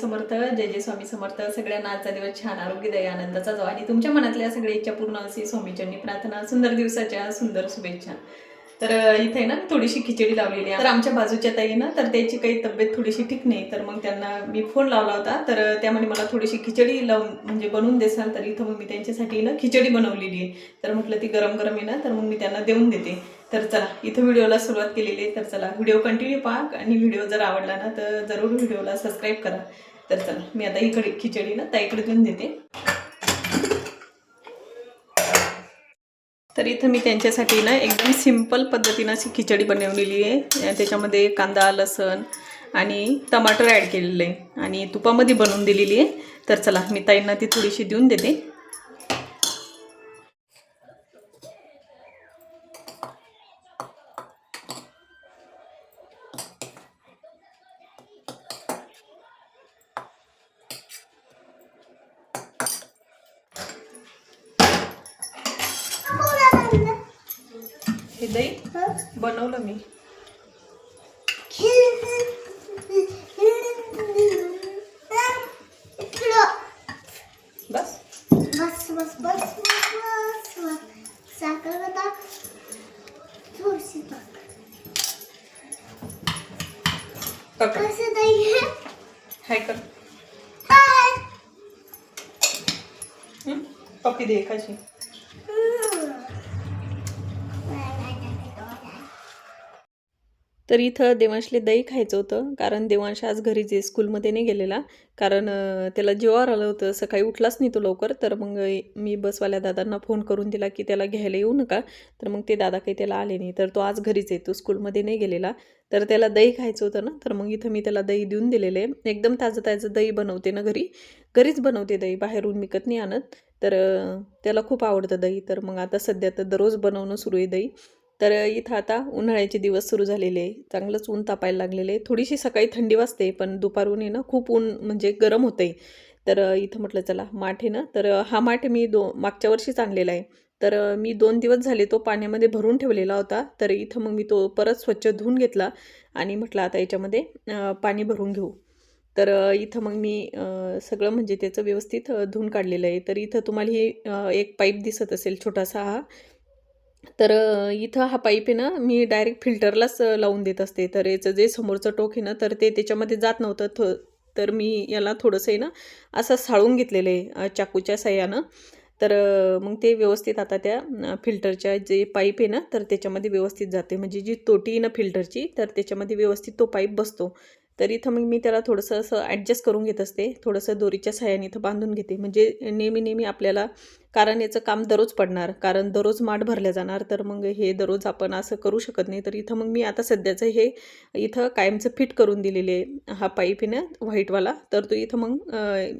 समर्थ जय जय स्वामी समर्थ. सगळ्यांना आजचा दिवस छान आरोग्यदायी आनंदाचा जो आणि तुमच्या मनातल्या सगळ्या इच्छा पूर्ण असे स्वामीच्यांनी प्रार्थना सुंदर दिवसाच्या सुंदर शुभेच्छा. तर इथे ना थोडीशी खिचडी लावलेली आहे. तर आमच्या बाजूच्या ताई ना तर त्याची काही तब्येत थोडीशी ठीक नाही. तर मग त्यांना मी फोन लावला होता. तर त्यामध्ये त्यामुळे मला थोडीशी खिचडी लावून म्हणजे बनवून देसाल. तर इथं मग मी त्यांच्यासाठी ना खिचडी बनवलेली आहे. तर म्हटलं ती गरम गरम आहे ना तर मग मी त्यांना देऊन देते. तर चला इथं व्हिडिओला सुरुवात केलेली आहे. तर चला व्हिडिओ कंटिन्यू पहा. आणि व्हिडिओ जर आवडला ना तर जरूर व्हिडिओला सबस्क्राईब करा. तर चला मी आता इकडे खिचडी ना ताईकडे देऊन देते. तर इथं मी त्यांच्यासाठी ना एकदम सिंपल पद्धतीनं अशी खिचडी बनवलेली आहे. त्याच्यामध्ये कांदा लसण आणि टमाटर ॲड केलेलं. आहे आणि तुपामध्ये बनवून दिलेली आहे. तर चला मी ताईंना ती थोडीशी देऊन देते हे दही. बनवलं मी. बस. बस बस बस बस बस साखर आता थोडीशी टाक पकड. कसं नाही हाय. कर? पप्पी दे तर इथं देवांशले दही खायचं होतं कारण देवांश आज घरीच आहे स्कूलमध्ये नाही गेलेला. कारण त्याला जेवावर आलं होतं सकाळी उठलाच नाही तो लवकर. तर मग मी बसवाल्या दादांना फोन करून दिला की त्याला घ्यायला येऊ नका. तर मग ते दादा काही त्याला आले नाही. तर तो आज घरीच आहे तो स्कूलमध्ये नाही गेलेला. तर त्याला दही खायचं होतं ना तर मग इथं मी त्याला दही देऊन दिलेलं. आहे एकदम ताजं ताजं दही बनवते ना घरी. घरीच बनवते दही बाहेरून विकत नाही आणत. तर त्याला खूप आवडतं दही. तर मग आता सध्या तर दररोज बनवणं सुरू आहे दही. तर इथं आता उन्हाळ्याचे दिवस सुरू झालेले आहे. चांगलंच ऊन तापायला लागलेले आहे. थोडीशी सकाळी थंडी वाजते पण दुपारून आहे ना खूप ऊन म्हणजे गरम होतं आहे तर इथं म्हटलं चला माठ आहे ना तर हा माठ मी दो मागच्या वर्षीच आणलेला आहे. तर मी दोन दिवस झाले तो पाण्यामध्ये भरून ठेवलेला होता. तर इथं मग मी तो परत स्वच्छ धुवून घेतला आणि म्हटलं आता याच्यामध्ये पाणी भरून घेऊ. तर इथं मग मी सगळं म्हणजे त्याचं व्यवस्थित धुवून काढलेलं आहे. तर इथं तुम्हाला ही एक पाईप दिसत असेल छोटासा हा. तर इथं हा पाईप आहे ना मी डायरेक्ट फिल्टरलाच लावून देत असते. तर याचं जे समोरचं टोक आहे ना तर ते त्याच्यामध्ये जात नव्हतं. थो तर मी याला थोडंसं आहे ना असं साळून घेतलेलं आहे चाकूच्या सह्यानं. तर मग ते व्यवस्थित आता त्या फिल्टरच्या जे पाईप आहे ना तर त्याच्यामध्ये व्यवस्थित जाते. म्हणजे जी तोटी आहे ना फिल्टरची तर त्याच्यामध्ये व्यवस्थित तो पाईप बसतो. तर इथं मग मी त्याला थोडंसं असं ॲडजस्ट करून घेत असते. थोडंसं दोरीच्या साह्याने इथं बांधून घेते. म्हणजे नेहमी नेहमी आपल्याला कारण याचं काम दररोज पडणार. कारण दररोज माठ भरल्या जाणार. तर मग हे दररोज आपण असं करू शकत नाही. तर इथं मग मी आता सध्याचं हे इथं कायमचं फिट करून दिलेले हा पाईप आहे ना व्हाईटवाला. तर तो इथं मग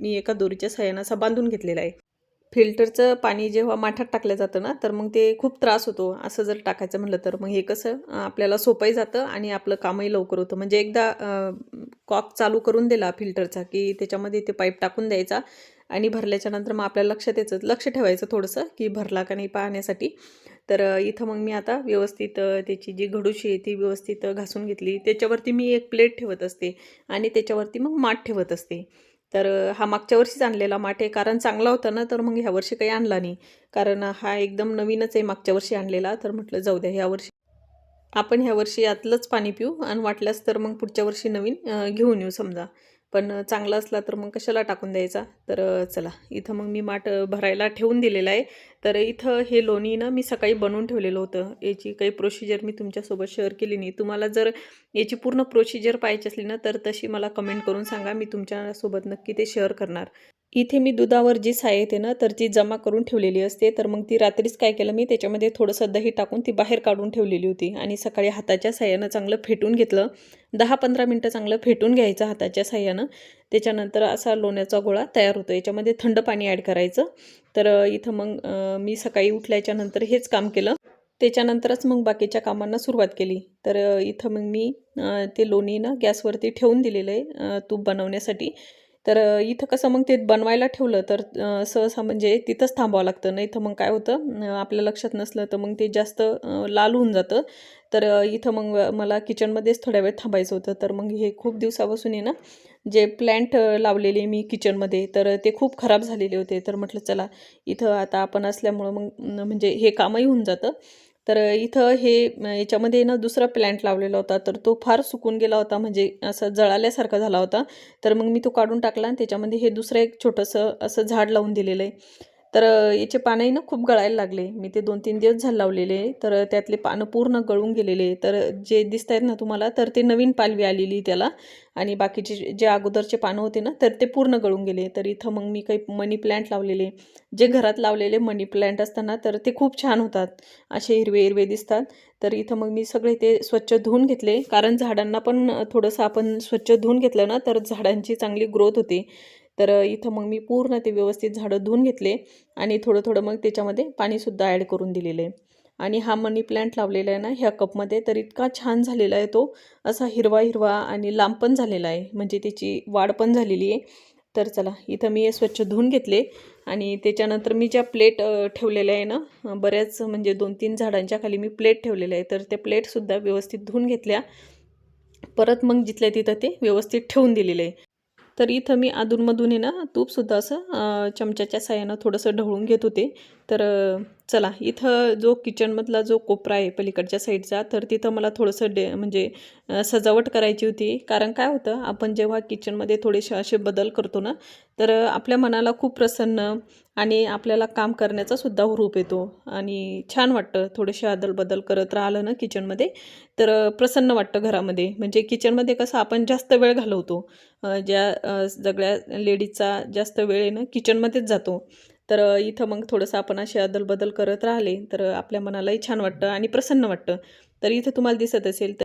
मी एका दोरीच्या साह्यानं असा बांधून घेतलेला आहे. फिल्टरचं पाणी जेव्हा माठात टाकलं जातं ना तर मग ते खूप त्रास होतो. असं जर टाकायचं म्हटलं तर मग हे कसं आपल्याला सोपंही जातं आणि आपलं कामही लवकर होतं. म्हणजे एकदा कॉक चालू करून दिला फिल्टरचा की त्याच्यामध्ये ते पाईप टाकून द्यायचा आणि भरल्याच्या नंतर मग आपल्याला लक्षात यायचं लक्ष ठेवायचं थोडंसं की भरला का नाही पाहण्यासाठी. तर इथं मग मी आता व्यवस्थित त्याची जी घडूशी आहे ती व्यवस्थित घासून घेतली. त्याच्यावरती मी एक प्लेट ठेवत असते आणि त्याच्यावरती मग माठ ठेवत असते. तर हा मागच्या वर्षीच आणलेला माठ आहे. कारण चांगला होता ना तर मग ह्या वर्षी काही आणला नाही. कारण हा एकदम नवीनच आहे मागच्या वर्षी आणलेला. तर म्हटलं जाऊ द्या ह्या वर्षी आपण ह्या वर्षी यातलंच पाणी पिऊ आणि वाटल्यास तर मग पुढच्या वर्षी नवीन घेऊन येऊ समजा. पण चांगला असला तर मग कशाला टाकून द्यायचा? तर चला इथं मग मी माठ भरायला ठेवून दिलेलं आहे. तर इथं हे लोणी ना मी सकाळी बनवून ठेवलेलं होतं. याची काही प्रोसिजर मी तुमच्यासोबत शेअर केली नाही. तुम्हाला जर याची पूर्ण प्रोसिजर पाहिजे असली ना तर तशी मला कमेंट करून सांगा. मी तुमच्यासोबत नक्की ते शेअर करणार. इथे मी दुधावर जी साय येते ना तर ती जमा करून ठेवलेली असते. तर मग ती रात्रीच काय केलं मी त्याच्यामध्ये थोडंसं दही टाकून ती बाहेर काढून ठेवलेली होती. आणि सकाळी हाताच्या साह्यानं चांगलं फेटून घेतलं. दहा पंधरा मिनटं चांगलं फेटून घ्यायचं हाताच्या साह्यानं. त्याच्यानंतर असा लोण्याचा गोळा तयार होतो. याच्यामध्ये थंड पाणी ॲड करायचं. तर इथं मग मी सकाळी उठल्याच्यानंतर हेच काम केलं. त्याच्यानंतरच मग बाकीच्या कामांना सुरुवात केली. तर इथं मग मी ते लोणी ना गॅसवरती ठेवून दिलेलं आहे तूप बनवण्यासाठी. तर इथं कसं मग ते बनवायला ठेवलं तर सहसा म्हणजे तिथंच थांबावं लागतं. नाही तर मग काय होतं आपल्या लक्षात नसलं तर मग ते जास्त लाल होऊन जातं. तर इथं मग मला किचनमध्येच थोड्या वेळ थांबायचं होतं. तर मग हे खूप दिवसापासून आहे ना जे प्लॅन्ट लावलेले मी किचनमध्ये तर ते खूप खराब झालेले होते. तर म्हटलं चला इथं आता आपण असल्यामुळं मग म्हणजे हे कामही होऊन जातं. तर इथं हे याच्यामध्ये ना दुसरा प्लॅन्ट लावलेला होता. तर तो फार सुकून गेला होता. म्हणजे असं जळाल्यासारखा झाला होता. तर मग मी तो काढून टाकला आणि त्याच्यामध्ये हे दुसरं एक छोटंसं असं झाड लावून दिलेलं आहे. तर याचे पानंही ना खूप गळायला लागले. मी ते दोन तीन दिवस झालं लावलेले तर त्यातले पानं पूर्ण गळून गेलेले. तर जे दिसत आहेत ना तुम्हाला तर ते नवीन पालवी आलेली त्याला. आणि बाकीचे जे जे अगोदरचे पानं होते ना तर ते पूर्ण गळून गेले. तर इथं मग मी काही मनी प्लॅन्ट लावलेले. जे घरात लावलेले मनी प्लॅन्ट असताना तर ते खूप छान होतात. असे हिरवे हिरवे दिसतात. तर इथं मग मी सगळे ते स्वच्छ धुवून घेतले. कारण झाडांना पण थोडंसं आपण स्वच्छ धुवून घेतलं ना तर झाडांची चांगली ग्रोथ होते. तर इथं मग मी पूर्ण ते व्यवस्थित झाडं धुवून घेतले आणि थोडं थोडं मग त्याच्यामध्ये पाणीसुद्धा ॲड करून दिलेलं आहे. आणि हा मनी प्लॅन्ट लावलेला आहे ना ह्या कपमध्ये तर इतका छान झालेला आहे तो. असा हिरवा हिरवा आणि लांब पण झालेला आहे म्हणजे त्याची वाढ पण झालेली आहे. तर चला इथं मी हे स्वच्छ धुवून घेतले आणि त्याच्यानंतर मी ज्या प्लेट ठेवलेल्या आहे ना बऱ्याच म्हणजे दोन तीन झाडांच्या खाली मी प्लेट ठेवलेल्या आहे. तर त्या प्लेटसुद्धा व्यवस्थित धुवून घेतल्या. परत मग जिथल्या तिथं ते व्यवस्थित ठेवून दिलेलं आहे. तर इथं मी अधूनमधून आहे ना तूपसुद्धा असं चमच्याच्या साह्यानं थोडंसं ढवळून घेत होते. तर चला इथं जो किचनमधला जो कोपरा आहे पलीकडच्या साईडचा तर तिथं मला थोडंसं डे म्हणजे सजावट करायची होती. कारण काय होतं आपण जेव्हा किचनमध्ये थोडेसे असे बदल करतो ना तर आपल्या मनाला खूप प्रसन्न आणि आपल्याला काम करण्याचा सुद्धा हुरूप येतो. आणि छान वाटतं थोडेसे अदलबदल करत राहिलं ना किचनमध्ये तर प्रसन्न वाटतं घरामध्ये. म्हणजे किचनमध्ये कसं आपण जास्त वेळ घालवतो. ज्या सगळ्या लेडीजचा जास्त वेळ आहे ना किचनमध्येच जातो. तर इथं मग थोडंसं आपण असे अदलबदल करत राहिले तर आपल्या मनालाही छान वाटतं आणि प्रसन्न वाटतं. तर इथं तुम्हाला दिसत असेल तर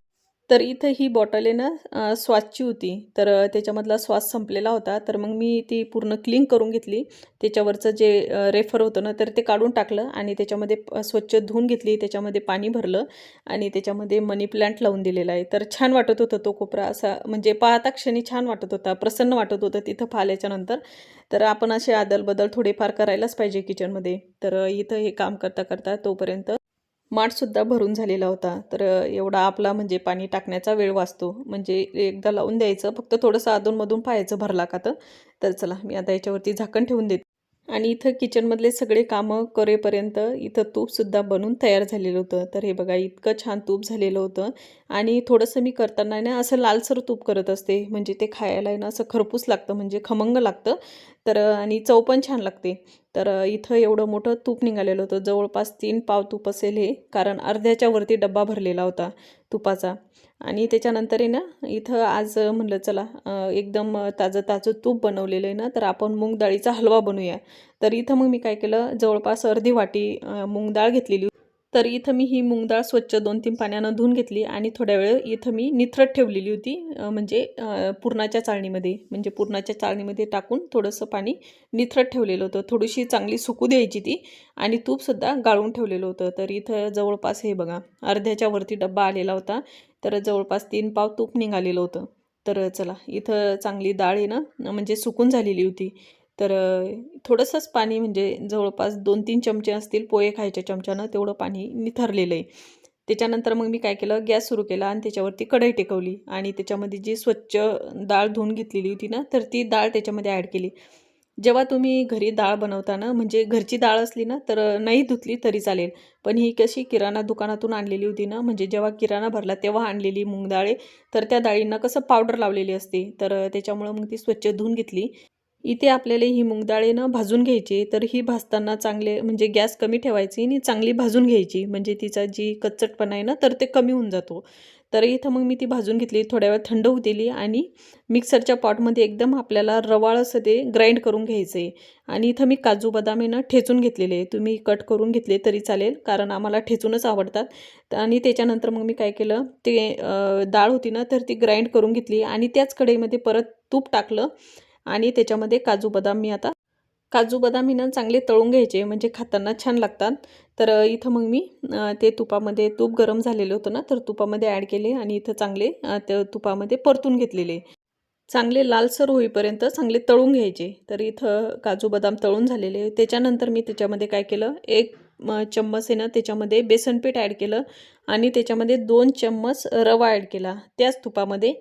तर इथं ही बॉटल आहे ना स्वासची होती. तर त्याच्यामधला श्वास संपलेला होता. तर मग मी ती पूर्ण क्लीन करून घेतली. त्याच्यावरचं जे रेफर होतं ना तर ते काढून टाकलं आणि त्याच्यामध्ये प- स्वच्छ धुवून घेतली. त्याच्यामध्ये पाणी भरलं आणि त्याच्यामध्ये मनी प्लांट लावून दिलेला आहे. तर छान वाटत होतं तो कोपरा. असा म्हणजे पाहता क्षणी छान वाटत होता. प्रसन्न वाटत होतं तिथं फाल्याच्यानंतर तर आपण असे आदलबदल थोडेफार करायलाच पाहिजे किचनमध्ये तर इथं हे काम करता करता तोपर्यंत माठसुद्धा भरून झालेला होता. तर एवढा आपला म्हणजे पाणी टाकण्याचा वेळ वाचतो. म्हणजे एकदा लावून द्यायचं फक्त थोडंसं अधूनमधून पाहायचं भरला का तर? तर चला मी आता याच्यावरती झाकण ठेवून देते. आणि इथं किचनमधले सगळे कामं करेपर्यंत इथं तूपसुद्धा बनून तयार झालेलं होतं. तर हे बघा इतकं छान तूप झालेलं होतं. आणि थोडंसं मी करताना ना असं लालसर तूप करत असते. म्हणजे ते खायला आहे ना असं खरपूस लागतं म्हणजे खमंग लागतं. तर आणि चव पण छान लागते. तर इथं एवढं मोठं तूप निघालेलं होतं. जवळपास तीन पाव तूप असेल हे. कारण अर्ध्याच्या वरती डब्बा भरलेला होता तुपाचा. आणि त्याच्यानंतर आहे ना इथं आज म्हणलं चला एकदम ताजं ताजं तूप बनवलेलं आहे ना तर आपण मूग डाळीचा हलवा बनवूया. तर इथं मग मी काय केलं जवळपास अर्धी वाटी मूग डाळ घेतलेली तर इथं मी ही मूग स्वच्छ दोन तीन पाण्यानं धुवून घेतली आणि थोड्या वेळ इथं मी निथरत ठेवलेली होती म्हणजे पुरणाच्या चाळणीमध्ये म्हणजे पुरणाच्या चाळणीमध्ये टाकून थोडंसं पाणी निथरत ठेवलेलं होतं. थोडीशी चांगली सुकू द्यायची ती आणि तूपसुद्धा गाळून ठेवलेलं होतं. तर इथं जवळपास हे बघा अर्ध्याच्या वरती डब्बा आलेला होता. तर जवळपास तीन पाव तूप निघालेलं होतं. तर चला इथं चांगली डाळ आहे ना म्हणजे सुकून झालेली होती. तर थोडंसंच पाणी म्हणजे जवळपास दोन तीन चमचे असतील पोहे खायच्या चमच्यानं तेवढं पाणी निथरलेलं आहे. त्याच्यानंतर मग मी काय केलं गॅस सुरू केला आणि त्याच्यावरती कढई टेकवली आणि त्याच्यामध्ये जी स्वच्छ डाळ धुवून घेतलेली होती ना तर ती डाळ त्याच्यामध्ये ॲड केली. जेव्हा तुम्ही घरी डाळ बनवताना म्हणजे घरची डाळ असली ना तर नाही धुतली तरी चालेल. पण ही कशी किराणा दुकानातून आणलेली होती ना म्हणजे जेव्हा किराणा भरला तेव्हा आणलेली मूग डाळे तर त्या डाळींना कसं पावडर लावलेली असते तर त्याच्यामुळं मग ती स्वच्छ धुवून घेतली. इथे आपल्याला ही मूग भाजून घ्यायची तर ही भाजताना चांगले म्हणजे गॅस कमी ठेवायची आणि चांगली भाजून घ्यायची. म्हणजे तिचा जी कच्चटपणा आहे ना तर ते कमी होऊन जातो. तर इथं मग मी ती भाजून घेतली थोड्या वेळ थंड होऊ दिली आणि मिक्सरच्या पॉटमध्ये एकदम आपल्याला रवाळ असं ते ग्राइंड करून घ्यायचं. आहे आणि इथं मी काजू बदाम आहे ना ठेचून घेतलेले तुम्ही कट करून घेतले तरी चालेल कारण आम्हाला ठेचूनच आवडतात. आणि त्याच्यानंतर मग मी काय केलं ते डाळ होती ना तर ती ग्राइंड करून घेतली आणि त्याच कढईमध्ये परत तूप टाकलं. आणि त्याच्यामध्ये काजू बदाम मी आता काजू बदाम हिनं ना चांगले तळून घ्यायचे म्हणजे खाताना छान लागतात. तर इथं मग मी ते तुपामध्ये तूप गरम झालेलं होतं ना तर तुपामध्ये ॲड केले आणि इथं चांगले त्या तुपामध्ये परतून घेतलेले. चांगले लालसर होईपर्यंत चांगले तळून घ्यायचे. तर इथं काजू बदाम तळून झालेले. त्याच्यानंतर मी त्याच्यामध्ये काय केलं एक चम्मच आहे ना त्याच्यामध्ये बेसनपीठ ॲड केलं आणि त्याच्यामध्ये दोन चम्मच रवा ॲड केला. त्याच तुपामध्ये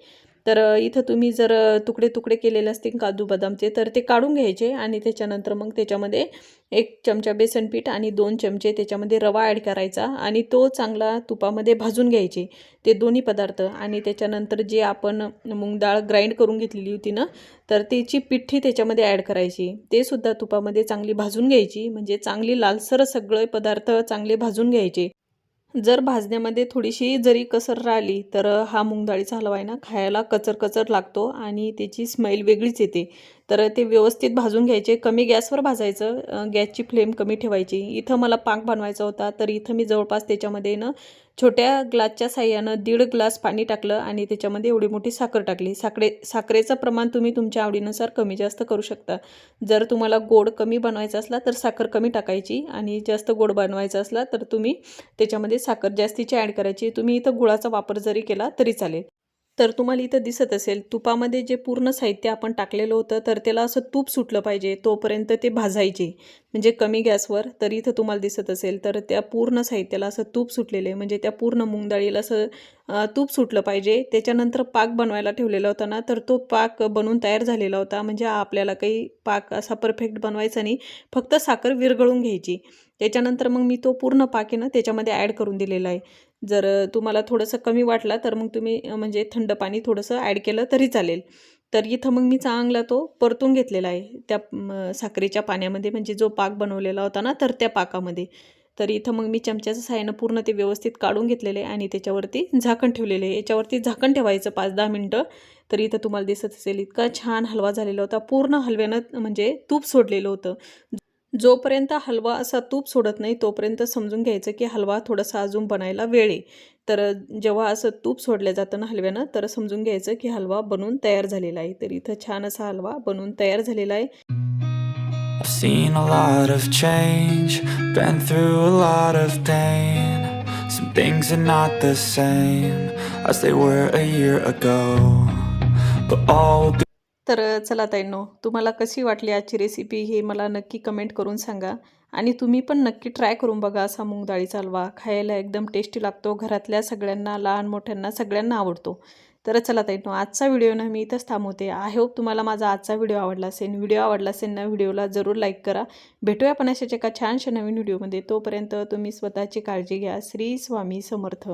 तर इथं तुम्ही जर तुकडे तुकडे केलेले असतील काजू बदामचे तर ते काढून घ्यायचे आणि त्याच्यानंतर मग त्याच्यामध्ये एक चमचा बेसन पीठ आणि दोन चमचे त्याच्यामध्ये रवा ॲड करायचा आणि तो चांगला तुपामध्ये भाजून घ्यायचे ते दोन्ही पदार्थ आणि त्याच्यानंतर जे आपण मूग डाळ ग्राइंड करून घेतलेली होती ना तर त्याची पिठ्ठी त्याच्यामध्ये ॲड करायची. ते सुद्धा तुपामध्ये चांगली भाजून घ्यायची म्हणजे चांगली लालसर सगळे पदार्थ चांगले भाजून घ्यायचे. जर भाजण्यामध्ये थोडीशी जरी कसर राहिली तर हा मूग डाळीचा हलवा आहे ना खायला कचर कचर लागतो आणि त्याची स्मेल वेगळीच येते. तर ते व्यवस्थित भाजून घ्यायचे कमी गॅसवर भाजायचं गॅसची फ्लेम कमी ठेवायची. इथं मला पाक बनवायचा होता तर इथं मी जवळपास त्याच्यामध्ये ना छोट्या ग्लासच्या साह्यानं दीड ग्लास पाणी टाकलं आणि त्याच्यामध्ये एवढी मोठी साखर टाकली. साखरे साखरेचं प्रमाण तुम्ही तुमच्या आवडीनुसार कमी जास्त करू शकता. जर तुम्हाला गोड कमी बनवायचा असला तर साखर कमी टाकायची आणि जास्त गोड बनवायचा असला तर तुम्ही त्याच्यामध्ये साखर जास्तीची ॲड करायची. तुम्ही इथं गुळाचा वापर जरी केला तरी चालेल. तर तुम्हाला इथं दिसत असेल तुपामध्ये जे पूर्ण साहित्य आपण टाकलेलं होतं तर त्याला असं तूप सुटलं पाहिजे तोपर्यंत ते भाजायचे. म्हणजे कमी गॅसवर तर इथं तुम्हाला दिसत असेल तर त्या पूर्ण साहित्याला असं तूप सुटलेलं आहे. म्हणजे त्या पूर्ण मूग असं तूप सुटलं पाहिजे. त्याच्यानंतर पाक बनवायला ठेवलेला होता ना तर तो पाक बनवून तयार झालेला होता. म्हणजे आपल्याला काही पाक असा परफेक्ट बनवायचा नाही. फक्त साखर विरघळून घ्यायची. त्याच्यानंतर मग मी तो पूर्ण पाक आहे ना त्याच्यामध्ये ॲड करून दिलेला आहे. जर तुम्हाला थोडंसं कमी वाटला तर मग तुम्ही म्हणजे थंड पाणी थोडंसं ॲड केलं तरी चालेल. तर इथं मग मी चांगला तो परतून घेतलेला आहे. त्या साखरेच्या पाण्यामध्ये म्हणजे जो पाक बनवलेला होता ना तर त्या पाकामध्ये. तर इथं मग मी चमच्याच्या साह्यानं पूर्ण ते व्यवस्थित काढून घेतलेले आहे आणि त्याच्यावरती झाकण ठेवलेले आहे. याच्यावरती झाकण ठेवायचं पाच दहा मिनटं. तर इथं तुम्हाला दिसत असेल इतका छान हलवा झालेला होता. पूर्ण हलव्यानं म्हणजे तूप सोडलेलं होतं. जोपर्यंत हलवा असा तूप सोडत नाही तोपर्यंत समजून घ्यायचं की हलवा थोडासा अजून बनायला वेळ आहे तर जेव्हा असं तूप सोडलं जातं ना हलव्यानं तर समजून घ्यायचं की हलवा बनून तयार झालेला आहे तर इथं छान असा हलवा बनून तयार झालेला आहे I've seen a lot of change, been through a lot of pain. Some things are not the same as they were a year ago. But all will be तर चला ताईंनो तुम्हाला कशी वाटली आजची रेसिपी हे मला नक्की कमेंट करून सांगा. आणि तुम्ही पण नक्की ट्राय करून बघा असा मूग डाळीचा हलवा. खायला एकदम टेस्टी लागतो. घरातल्या सगळ्यांना लहान मोठ्यांना सगळ्यांना आवडतो. तर चला ताईंनो आजचा व्हिडिओ ना मी इथंच थांबवते. आय होप तुम्हाला माझा आजचा व्हिडिओ आवडला असेल. व्हिडिओ आवडला असेल ना व्हिडिओला जरूर लाईक करा. भेटूया पण अशाच एका छानशा नवीन व्हिडिओमध्ये तोपर्यंत तुम्ही स्वतःची काळजी घ्या. श्री स्वामी समर्थ.